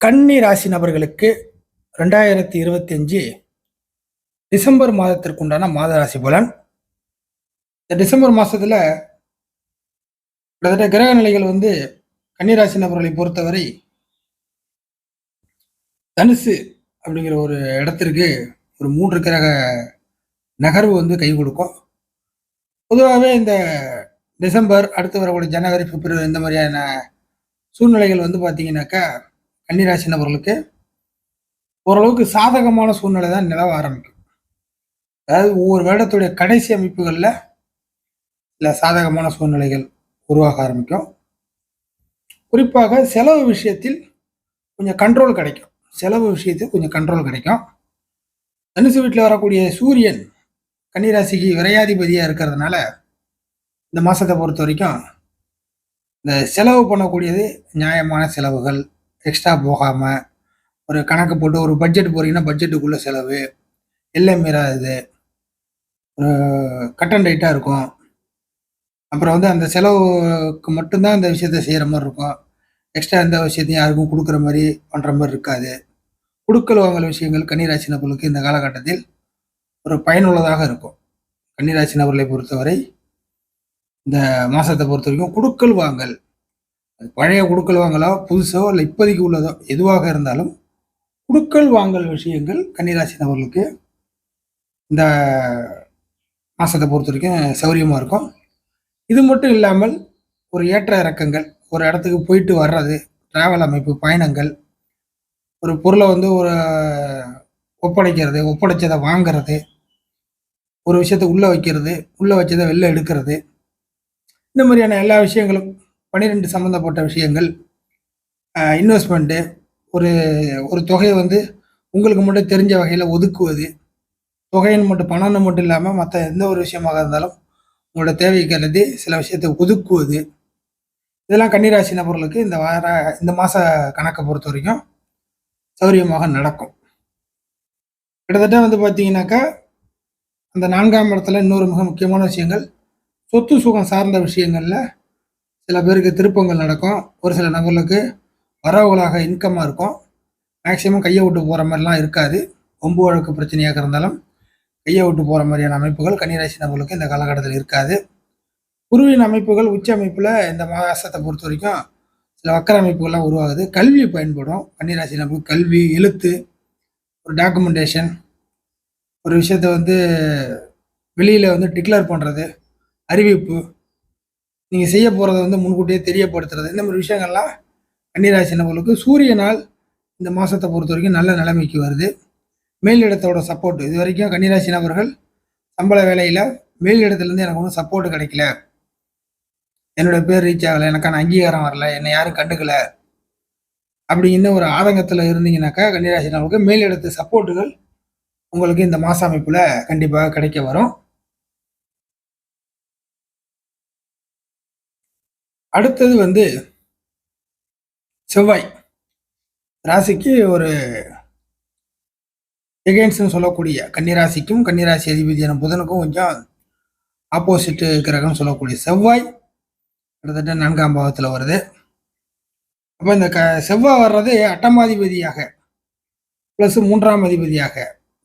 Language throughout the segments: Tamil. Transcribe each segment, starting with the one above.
கன்னி ராசி நபர்களுக்கு ரெண்டாயிரத்தி இருபத்தி அஞ்சு டிசம்பர் மாதத்திற்குண்டான மாத ராசி பலன். இந்த டிசம்பர் மாதத்தில் கிட்டத்தட்ட கிரக நிலைகள் வந்து கன்னிராசி நபர்களை பொறுத்தவரை தனுசு அப்படிங்கிற ஒரு இடத்திற்கு ஒரு மூன்று கிரக நகர்வு வந்து கை கொடுக்கும். பொதுவாகவே இந்த டிசம்பர் அடுத்து வரக்கூடிய ஜனவரி பிப்ரவரி இந்த மாதிரியான சூழ்நிலைகள் வந்து பார்த்தீங்கன்னாக்கா கன்னிராசி நபர்களுக்கு ஓரளவுக்கு சாதகமான சூழ்நிலை தான் நிலவ ஆரம்பிக்கும். அதாவது ஒவ்வொரு வருடத்துடைய கடைசி அமைப்புகளில் சில சாதகமான சூழ்நிலைகள் உருவாக ஆரம்பிக்கும். குறிப்பாக செலவு விஷயத்தில் கொஞ்சம் கண்ட்ரோல் கிடைக்கும். செலவு விஷயத்தில் கொஞ்சம் கண்ட்ரோல் கிடைக்கும். தனுசு வீட்டில் வரக்கூடிய சூரியன் கன்னிராசிக்கு விரையாதிபதியாக இருக்கிறதுனால இந்த மாதத்தை பொறுத்த வரைக்கும் இந்த செலவு பண்ணக்கூடியது நியாயமான செலவுகள் எக்ஸ்ட்ரா போகாமல் ஒரு கணக்கு போட்டு ஒரு பட்ஜெட் போகிறீங்கன்னா பட்ஜெட்டுக்குள்ளே செலவு எல்லை மீறாது ஒரு கட்டன் டைட்டாக இருக்கும். அப்புறம் வந்து அந்த செலவுக்கு மட்டும்தான் அந்த விஷயத்த செய்கிற மாதிரி இருக்கும். எக்ஸ்ட்ரா எந்த விஷயத்தையும் யாருக்கும் கொடுக்குற மாதிரி பண்ணுற மாதிரி இருக்காது. குடுக்கல் வாங்கல் விஷயங்கள் கன்னிராசி நபர்களுக்கு இந்த காலகட்டத்தில் ஒரு பயனுள்ளதாக இருக்கும். கன்னிராசி நபர்களை பொறுத்தவரை இந்த மாதத்தை பொறுத்த வரைக்கும் கொடுக்கல் வாங்கல் பழைய கொடுக்கல் வாங்கலோ புதுசோ இல்லை இப்போதைக்கு உள்ளதோ எதுவாக இருந்தாலும் குடுக்கல் வாங்கல் விஷயங்கள் கன்னிராசி நபர்களுக்கு இந்த மாதத்தை பொறுத்த வரைக்கும் சௌரியமாக இருக்கும். இது மட்டும் இல்லாமல் ஒரு ஏற்ற இறக்கங்கள் ஒரு இடத்துக்கு போயிட்டு வர்றது டிராவல் அமைப்பு பயணங்கள் ஒரு பொருளை வந்து ஒரு ஒப்படைக்கிறது ஒப்படைச்சதை வாங்கிறது ஒரு விஷயத்த உள்ளே வைக்கிறது உள்ளே வச்சதை வெளில எடுக்கிறது இந்த மாதிரியான எல்லா விஷயங்களும் பன்னிரெண்டு சம்மந்தப்பட்ட விஷயங்கள் இன்வெஸ்ட்மெண்ட்டு ஒரு ஒரு தொகையை வந்து உங்களுக்கு மட்டும் தெரிஞ்ச வகையில் ஒதுக்குவது தொகைன்னு மட்டும் பணம்னு மட்டும் இல்லாமல் மற்ற எந்த ஒரு விஷயமாக இருந்தாலும் உங்களோட தேவைக்கு அல்லது சில விஷயத்தை ஒதுக்குவது. இதெல்லாம் கன்னிராசி நபர்களுக்கு இந்த வார இந்த மாத கணக்கை பொறுத்த வரைக்கும் சௌரியமாக நடக்கும். கிட்டத்தட்ட வந்து பார்த்தீங்கன்னாக்கா அந்த நான்காம் இடத்துல இன்னொரு மிக முக்கியமான விஷயங்கள் சொத்து சுகம் சார்ந்த விஷயங்களில் சில பேருக்கு திருப்பங்கள் நடக்கும். ஒரு சில நபர்களுக்கு வரவுகளாக இன்கம்மாக இருக்கும். மேக்சிமம் கையை விட்டு போகிற மாதிரிலாம் இருக்காது. ஒம்பு வழக்கு பிரச்சனையாக இருந்தாலும் கையை விட்டு போகிற மாதிரியான அமைப்புகள் கன்னிராசி நபர்களுக்கு இந்த காலகட்டத்தில் இருக்காது. குருவின் அமைப்புகள் உச்ச அமைப்பில் இந்த மாதத்தை பொறுத்த வரைக்கும் சில வக்கர அமைப்புகள்லாம் உருவாகுது. கல்வி பயன்படும். கன்னிராசி நபர்கள் கல்வி எழுத்து ஒரு டாக்குமெண்டேஷன் ஒரு விஷயத்த வந்து வெளியில் வந்து டிக்ளேர் பண்ணுறது அறிவிப்பு நீங்கள் செய்ய போகிறத வந்து முன்கூட்டியே தெரியப்படுத்துறது. இந்த மாதிரி விஷயங்கள்லாம் கன்னிராசி நபர்களுக்கு சூரியனால் இந்த மாதத்தை பொறுத்த வரைக்கும் நல்ல நிலைமைக்கு வருது. மேலிடத்தோட சப்போர்ட் இது வரைக்கும் கன்னிராசி நபர்கள் சம்பள வேலையில் மேலிடத்துலேருந்து எனக்கு ஒன்றும் சப்போர்ட் கிடைக்கல. என்னோடய பேர் ரீச் ஆகலை. எனக்கான அங்கீகாரம் வரல. என்னை யாரும் கண்டுக்கல. அப்படிங்கிற ஒரு ஆதங்கத்தில் இருந்தீங்கன்னாக்கா கன்னிராசி நபர்களுக்கு மேலிடத்து சப்போர்ட்டுகள் உங்களுக்கு இந்த மாச அமைப்பில் கண்டிப்பாக கிடைக்க வரும். அடுத்தது வந்து செவ்வாய். ராசிக்கு ஒரு எகெயின்ஸ்னு சொல்லக்கூடிய கன்னிராசிக்கும் கன்னிராசி அதிபதியான புதனுக்கும் கொஞ்சம் ஆப்போசிட்டு கிரகம்னு சொல்லக்கூடிய செவ்வாய் கிட்டத்தட்ட நான்காம் பாவத்தில் வருது. அப்போ இந்த க செவ்வாய் வர்றது அட்டமாதிபதியாக ப்ளஸ் மூன்றாம் அதிபதியாக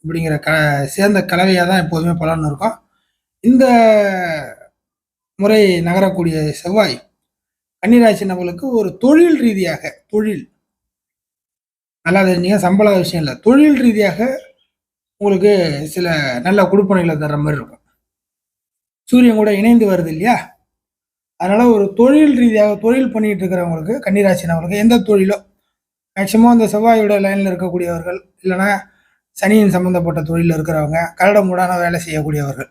இப்படிங்கிற க சேர்ந்த கலவையாக தான் எப்போதுமே பலன் இருக்கும். இந்த முறை நகரக்கூடிய செவ்வாய் கன்னிராசி நபர்களுக்கு ஒரு தொழில் ரீதியாக தொழில். நல்லா தெரிஞ்சுங்க சம்பள விஷயம் இல்லை. தொழில் ரீதியாக உங்களுக்கு சில நல்ல கொடுப்பனைகளை தர்ற மாதிரி இருக்கும். சூரியன் கூட இணைந்து வருது இல்லையா? அதனால் ஒரு தொழில் ரீதியாக தொழில் பண்ணிகிட்டு இருக்கிறவங்களுக்கு கன்னிராசினவங்களுக்கு எந்த தொழிலோ மேக்சிமம் அந்த செவ்வாயோட லைனில் இருக்கக்கூடியவர்கள் இல்லைன்னா சனியின் சம்மந்தப்பட்ட தொழிலில் இருக்கிறவங்க கரட மூடான வேலை செய்யக்கூடியவர்கள்.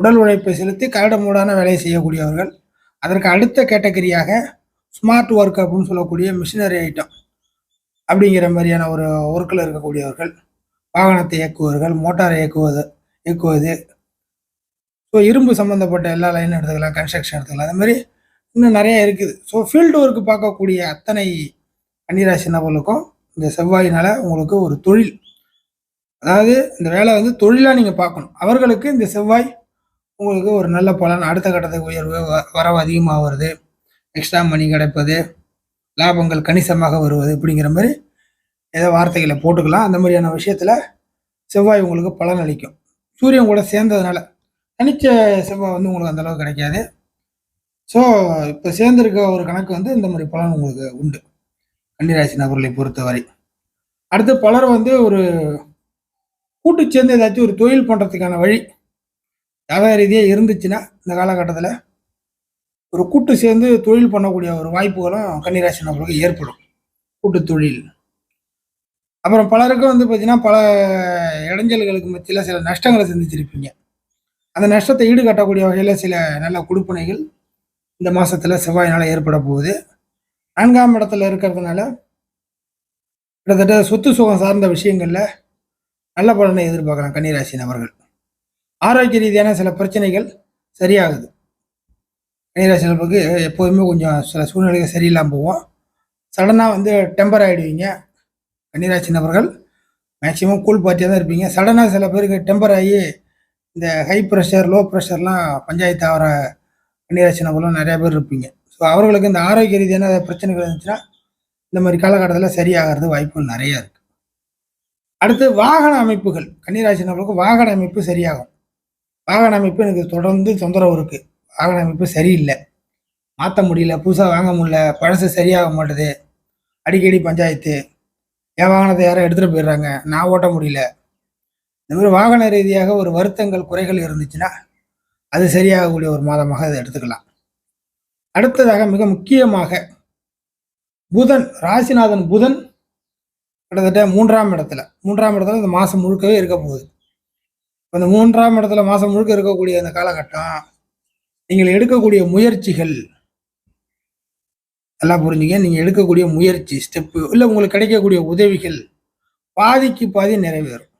உடல் உழைப்பை செலுத்தி கரட மூடான வேலையை செய்யக்கூடியவர்கள் அதற்கு அடுத்த கேட்டகரியாக ஸ்மார்ட் ஒர்க் அப்படின்னு சொல்லக்கூடிய மிஷினரி ஐட்டம் அப்படிங்கிற மாதிரியான ஒரு ஒர்க்கில் இருக்கக்கூடியவர்கள் வாகனத்தை இயக்குவர்கள் மோட்டாரை இயக்குவது இயக்குவது. ஸோ இரும்பு சம்மந்தப்பட்ட எல்லா லைனும் எடுத்துக்கலாம் கன்ஸ்ட்ரக்ஷன் எடுத்துக்கலாம். அது மாதிரி இன்னும் நிறைய இருக்குது. ஸோ ஃபீல்டு ஒர்க் பார்க்கக்கூடிய அத்தனை கன்னிராசி நபர்களுக்கும் இந்த செவ்வாயினால் உங்களுக்கு ஒரு தொழில். அதாவது இந்த வேலை வந்து தொழிலாக நீங்கள் பார்க்கணும். அவர்களுக்கு இந்த செவ்வாய் உங்களுக்கு ஒரு நல்ல பலன் அடுத்த கட்டத்துக்கு உயர்வு வரவு அதிகமாக வருது. எக்ஸ்ட்ரா மணி கிடைப்பது லாபங்கள் கணிசமாக வருவது இப்படிங்கிற மாதிரி ஏதோ வார்த்தைகளை போட்டுக்கலாம். அந்த மாதிரியான விஷயத்தில் செவ்வாய் உங்களுக்கு பலன் அளிக்கும். சூரியன் கூட சேர்ந்ததுனால தனிச்ச செவ்வாய் வந்து உங்களுக்கு அந்தளவுக்கு கிடைக்காது. ஸோ இப்போ சேர்ந்துருக்க ஒரு கணக்கு வந்து இந்த மாதிரி பலன் உங்களுக்கு உண்டு. கன்னிராசி நபர்களை பொறுத்தவரை. அடுத்து பலர் வந்து ஒரு கூட்டு சேர்ந்து ஏதாச்சும் ஒரு தொழில் பண்ணுறதுக்கான வழி வியாபார ரீதியாக இருந்துச்சுன்னா இந்த காலகட்டத்தில் ஒரு கூட்டு சேர்ந்து தொழில் பண்ணக்கூடிய ஒரு வாய்ப்புகளும் கன்னிராசி நபர்களுக்கு ஏற்படும். கூட்டு தொழில். அப்புறம் பலருக்கும் வந்து பார்த்தீங்கன்னா பல இடைஞ்சல்களுக்கு மத்தியில் சில நஷ்டங்களை சந்திச்சிருப்பீங்க. அந்த நஷ்டத்தை ஈடுகட்டக்கூடிய வகையில் சில நல்ல கொடுப்பனைகள் இந்த மாதத்தில் செவ்வாயினால் ஏற்பட போகுது. நான்காம் இடத்துல இருக்கிறதுனால கிட்டத்தட்ட சொத்து சுகம் சார்ந்த விஷயங்களில் நல்ல பலனை எதிர்பார்க்கலாம் கன்னிராசி நபர்கள். ஆரோக்கிய ரீதியான சில பிரச்சனைகள் சரியாகுது. கன்னிராசி நபருக்கு எப்போதுமே கொஞ்சம் சில சூழ்நிலைகள் சரியில்லாமல் போவோம் சடனாக வந்து டெம்பர் ஆகிடுவீங்க கன்னிராசி நபர்கள் மேக்சிமம் கூல் பார்ட்டியாக தான் இருப்பீங்க. சடனாக சில பேருக்கு டெம்பர் ஆகி இந்த ஹை ப்ரெஷர் லோ ப்ரெஷர்லாம் பஞ்சாயத்து ஆகிற கன்னிராசி நபர்களும் நிறையா பேர் இருப்பீங்க. ஸோ அவர்களுக்கு இந்த ஆரோக்கிய ரீதியான பிரச்சனைகள் இருந்துச்சுன்னா இந்த மாதிரி காலகட்டத்தில் சரியாகிறது வாய்ப்புகள் நிறையா இருக்குது அடுத்து வாகன அமைப்புகள். கன்னிராசி நபர்களுக்கு வாகன அமைப்பு சரியாகும். வாகன அமைப்பு எனக்கு தொடர்ந்து தொந்தரவு இருக்குது வாகன அமைப்பு சரியில்லை. மாற்ற முடியல புதுசாக வாங்க முடியல பழசு சரியாக மாட்டுது. அடிக்கடி பஞ்சாயத்து. என் வாகனத்தை யாரும் எடுத்துகிட்டு போயிடுறாங்க. நான் ஓட்ட முடியல. இந்த மாதிரி வாகன ரீதியாக ஒரு வருத்தங்கள் குறைகள் இருந்துச்சுன்னா அது சரியாகக்கூடிய ஒரு மாதமாக அதை எடுத்துக்கலாம். அடுத்ததாக மிக முக்கியமாக புதன் ராசிநாதன் புதன் கிட்டத்தட்ட மூன்றாம் இடத்துல. மூன்றாம் இடத்துல இந்த மாதம் முழுக்கவே இருக்க போகுது. அந்த மூன்றாம் இடத்துல மாதம் முழுக்க இருக்கக்கூடிய அந்த காலகட்டம் நீங்கள் எடுக்கக்கூடிய முயற்சிகள் எல்லாம் புரிஞ்சுங்க. நீங்கள் எடுக்கக்கூடிய முயற்சி ஸ்டெப்பு இல்லை உங்களுக்கு கிடைக்கக்கூடிய உதவிகள் பாதிக்கு பாதி நிறைவேறும்.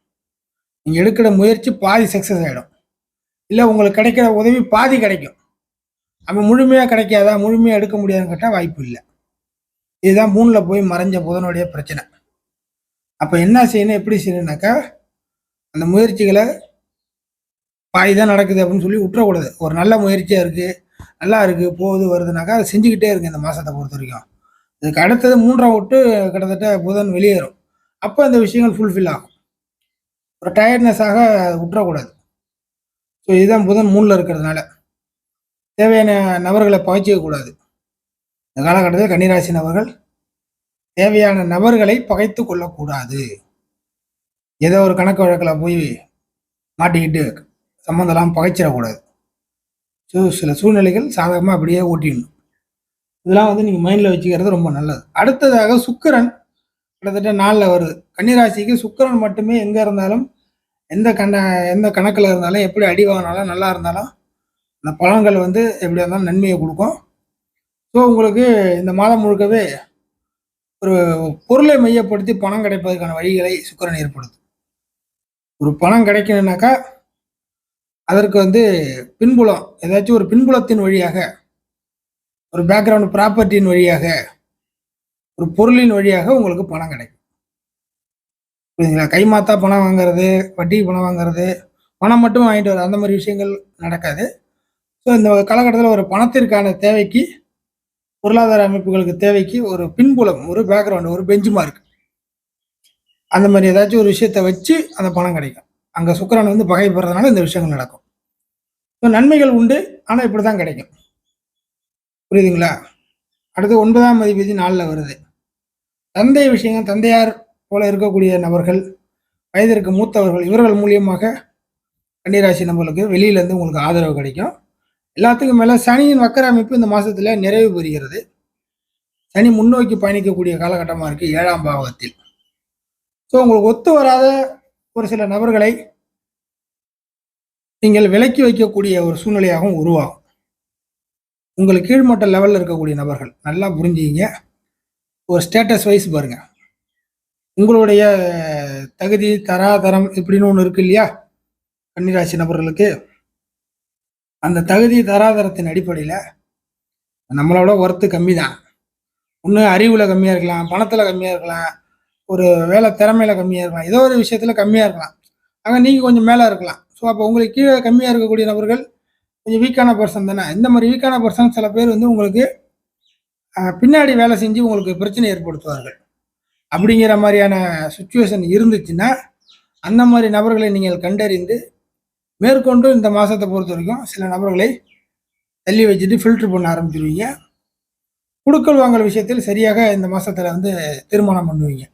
நீங்கள் எடுக்கிற முயற்சி பாதி சக்ஸஸ் ஆகிடும் இல்லை உங்களுக்கு கிடைக்கிற உதவி பாதி கிடைக்கும். அப்போ முழுமையாக கிடைக்காதா முழுமையாக எடுக்க முடியாதுன்னு கேட்டால் வாய்ப்பு இல்லை. இதுதான் மூணில் போய் மறைஞ்ச புதனுடைய பிரச்சனை. அப்போ என்ன செய்யணும் எப்படி செய்யணும்னாக்கா அந்த முயற்சிகளை பாதி தான் நடக்குது அப்படின்னு சொல்லி விட்டுறக்கூடாது ஒரு நல்ல முயற்சியாக இருக்குது நல்லா இருக்குது போகுது வருதுனாக்கா அதை செஞ்சுக்கிட்டே இருக்குது இந்த மாதத்தை பொறுத்த வரைக்கும். இதுக்கு அடுத்தது மூன்றாம் விட்டு கிட்டத்தட்ட புதன் வெளியேறும். அப்போ இந்த விஷயங்கள் ஃபுல்ஃபில் ஆகும். ஒரு டயர்ட்னஸாக விட்டுறக்கூடாது ஸோ இதுதான் புதன் மூணில் இருக்கிறதுனால. தேவையான நபர்களை பகைச்சிக்கக்கூடாது இந்த காலகட்டத்தில் கன்னிராசி நபர்கள் தேவையான நபர்களை பகைத்து கொள்ளக்கூடாது. ஏதோ ஒரு கணக்கு வழக்கில் போய் மாட்டிக்கிட்டு சம்மந்தம்லாம் பகைச்சிடக்கூடாது. ஸோ சில சூழ்நிலைகள் சாதகமாக அப்படியே ஓட்டிடணும். இதெல்லாம் வந்து நீங்கள் மைண்டில் வச்சுக்கிறது ரொம்ப நல்லது. அடுத்ததாக சுக்கிரன் கிட்டத்தட்ட நாளில் வருது. கன்னிராசிக்கு சுக்கிரன் மட்டுமே எங்கே இருந்தாலும் எந்த கண்ண எந்த கணக்கில் இருந்தாலும் எப்படி அடி வாங்கினாலும் நல்லா இருந்தாலும் அந்த பழங்கள் வந்து எப்படியா இருந்தாலும் நன்மையை கொடுக்கும். ஸோ உங்களுக்கு இந்த மாதம் முழுக்கவே ஒரு பொருளை மையப்படுத்தி பணம் கிடைப்பதற்கான வழிகளை சுக்கிரன் ஏற்படுத்தும். ஒரு பணம் கிடைக்கணுன்னாக்கா அதற்கு வந்து பின்புலம் ஏதாச்சும் ஒரு பின்புலத்தின் வழியாக ஒரு பேக்ரவுண்ட் ப்ராப்பர்ட்டியின் வழியாக ஒரு பொருளின் வழியாக உங்களுக்கு பணம் கிடைக்கும். புரியுதுங்களா? கைமாத்தா பணம் வாங்குறது வட்டி பணம் வாங்குறது பணம் மட்டும் வாங்கிட்டு வர அந்த மாதிரி விஷயங்கள் நடக்காது. ஸோ இந்த காலகட்டத்தில் ஒரு பணத்திற்கான தேவைக்கு பொருளாதார அமைப்புகளுக்கு தேவைக்கு ஒரு பின்புலம் ஒரு பேக்ரவுண்ட் ஒரு பெஞ்சு மார்க் அந்த மாதிரி ஏதாச்சும் ஒரு விஷயத்த வச்சு அந்த பணம் கிடைக்கும். அங்கே சுக்கரன் வந்து பகைப்படுறதுனால இந்த விஷயங்கள் நடக்கும். ஸோ நன்மைகள் உண்டு ஆனால் இப்படி தான் கிடைக்கும். புரியுதுங்களா? அடுத்து ஒன்பதாம் மதிப்பீதி நாளில் வருது. தந்தை விஷயங்கள் தந்தையார் போல இருக்கக்கூடிய நபர்கள் வயதிற்கு மூத்தவர்கள் இவர்கள் மூலியமாக கன்னிராசி நம்மளுக்கு வெளியிலேருந்து உங்களுக்கு ஆதரவு கிடைக்கும். எல்லாத்துக்கும் மேலே சனியின் வக்கர அமைப்பு இந்த மாதத்தில் நிறைவு பெறுகிறது. சனி முன்னோக்கி பயணிக்கக்கூடிய காலகட்டமாக இருக்குது ஏழாம் பாவத்தில் ஸோ உங்களுக்கு ஒத்து வராத ஒரு சில நபர்களை நீங்கள் விலக்கி வைக்கக்கூடிய ஒரு சூழ்நிலையாகவும் உருவாகும். உங்களுக்கு கீழ்மட்ட லெவலில் இருக்கக்கூடிய நபர்கள் நல்லா புரிஞ்சுங்க ஒரு ஸ்டேட்டஸ் வைஸ் பாருங்க. உங்களுடைய தகுதி தராதரம் இப்படின்னு ஒன்று இருக்கு இல்லையா? கன்னிராசி நபர்களுக்கு. அந்த தகுதி தராதரத்தின் அடிப்படையில் நம்மளோட ஒர்த்து கம்மி தான் ஒன்று அறிவில் கம்மியாக இருக்கலாம் பணத்தில் கம்மியாக இருக்கலாம். ஒரு வேலை திறமையில கம்மியாக இருக்கலாம். ஏதோ ஒரு விஷயத்தில் கம்மியாக இருக்கலாம். அங்கே நீங்கள் கொஞ்சம் மேலே இருக்கலாம். ஸோ அப்போ உங்களுக்கு கீழே கம்மியாக இருக்கக்கூடிய நபர்கள் கொஞ்சம் வீக்கான பர்சன் தானே? இந்த மாதிரி வீக்கான பர்சன் சில பேர் வந்து உங்களுக்கு பின்னாடி வேலை செஞ்சு உங்களுக்கு பிரச்சனை ஏற்படுத்துவார்கள். அப்படிங்கிற மாதிரியான சுச்சுவேஷன் இருந்துச்சுன்னா அந்த மாதிரி நபர்களை நீங்கள் கண்டறிந்து மேற்கொண்டு இந்த மாதத்தை பொறுத்த வரைக்கும் சில நபர்களை தள்ளி வச்சுட்டு ஃபில்ட்ரு பண்ண ஆரம்பிச்சிருவீங்க. குடுக்கல் வாங்கல் விஷயத்தில் சரியாக இந்த மாதத்தில் வந்து தீர்மானம் பண்ணுவீங்க.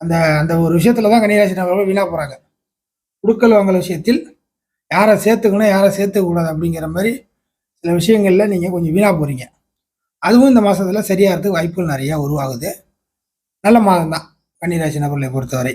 அந்த அந்த ஒரு விஷயத்தில் தான் கன்னிராசி நபர்கள் வீணாக போகிறாங்க குடுக்கல் வாங்கல் விஷயத்தில் யாரை சேர்த்துக்கணும் யாரை சேர்த்துக்கூடாது அப்படிங்கிற மாதிரி சில விஷயங்களில் நீங்கள் கொஞ்சம் வீணாக போகிறீங்க அதுவும் இந்த மாதத்தில் சரியாகிறதுக்கு வாய்ப்புகள் நிறையா உருவாகுது. நல்ல மாதம் தான் கன்னிராசி நபர்களை பொறுத்தவரை.